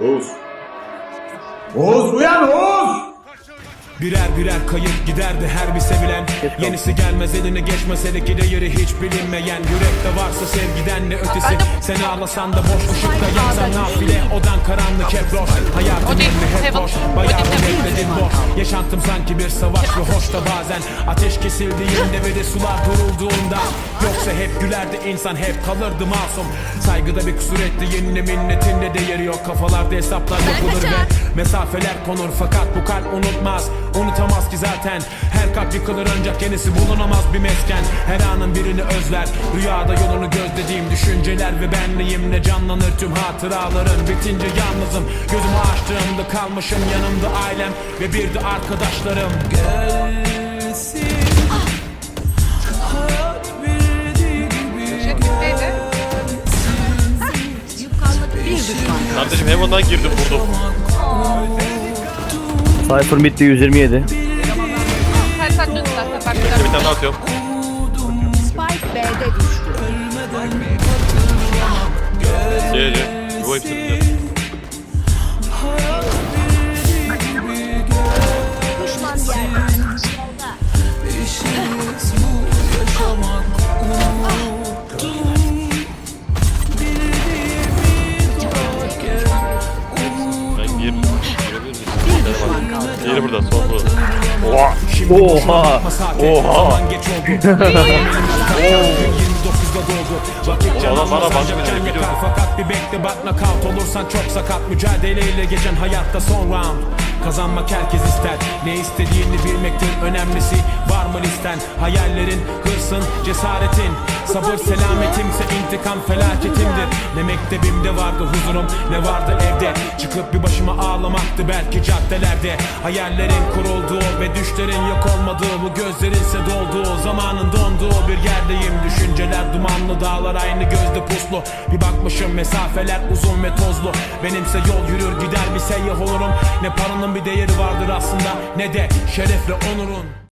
Oğuz. Oğuz uyan Oğuz! Birer birer kayıp giderdi her bir sevilen. Yenisi gelmez eline geçmese de gideri hiç bilinmeyen. Yürekte varsa sevgiden ne ötesi? Sen ağlasan da boş ışıkta yansan nafile. Odan karanlık hep loş Hayatın Odin, emri hep boş. Bayağı bekledin boş. Yaşantım sanki bir savaş ve hoş da bazen. Ateş kesildiğinde ve de sular durulduğunda. Yoksa hep gülerdi insan hep kalırdı masum. Saygıda bir kusur etti yenine minnetinde değeri yok. Kafalarda hesaplar yapılır ve mesafeler konur. Fakat bu kalp unutmaz unutamaz ki zaten. Her kalp yıkılır ancak yenisi bulunamaz bir mesken. Her anın birini özler. Rüyada yolunu gözlediğim düşünceler ve benliğimle canlanır tüm hatıraların. Bitince yalnızım. Gözümü açtığımda kalmışım yanımda ailem Ve bir de arkadaşlarım. Neydi? Kardeşim Heaven'dan girdim vurdum. Cypher midde 127. Sen sen dön zaten. Bak bir Bir dakika. tane daha atıyorum. Spike B'de düştü. C C. Bu hepsi Diğeri burada. Son burada. Oha. Oha. Oha. Zaman geç oldu. Benim 29'da doğdu. Vakit can Oğlum bana biliyorsun. Fakat bir bekle bak nakavt olursan çok sakat. Mücadeleyle geçen hayatta son round. Kazanmak herkes ister. Ne istediğini bilmektir önemlisi. Var? Hayallerin, hırsın, cesaretin. Sabır selametimse intikam felaketimdir. Ne mektebimde vardı huzurum ne vardı evde. Çıkıp bir başıma ağlamaktı belki caddelerde. Hayallerin kurulduğu ve düşlerin yok olmadığı bu gözlerinse dolduğu zamanın donduğu bir yerdeyim. Düşünceler dumanlı dağlar aynı gözde puslu. Bir bakmışım mesafeler uzun ve tozlu. Benimse yol yürür gider bir seyyah olurum. Ne paranın bir değeri vardır aslında ne de şerefle onurun.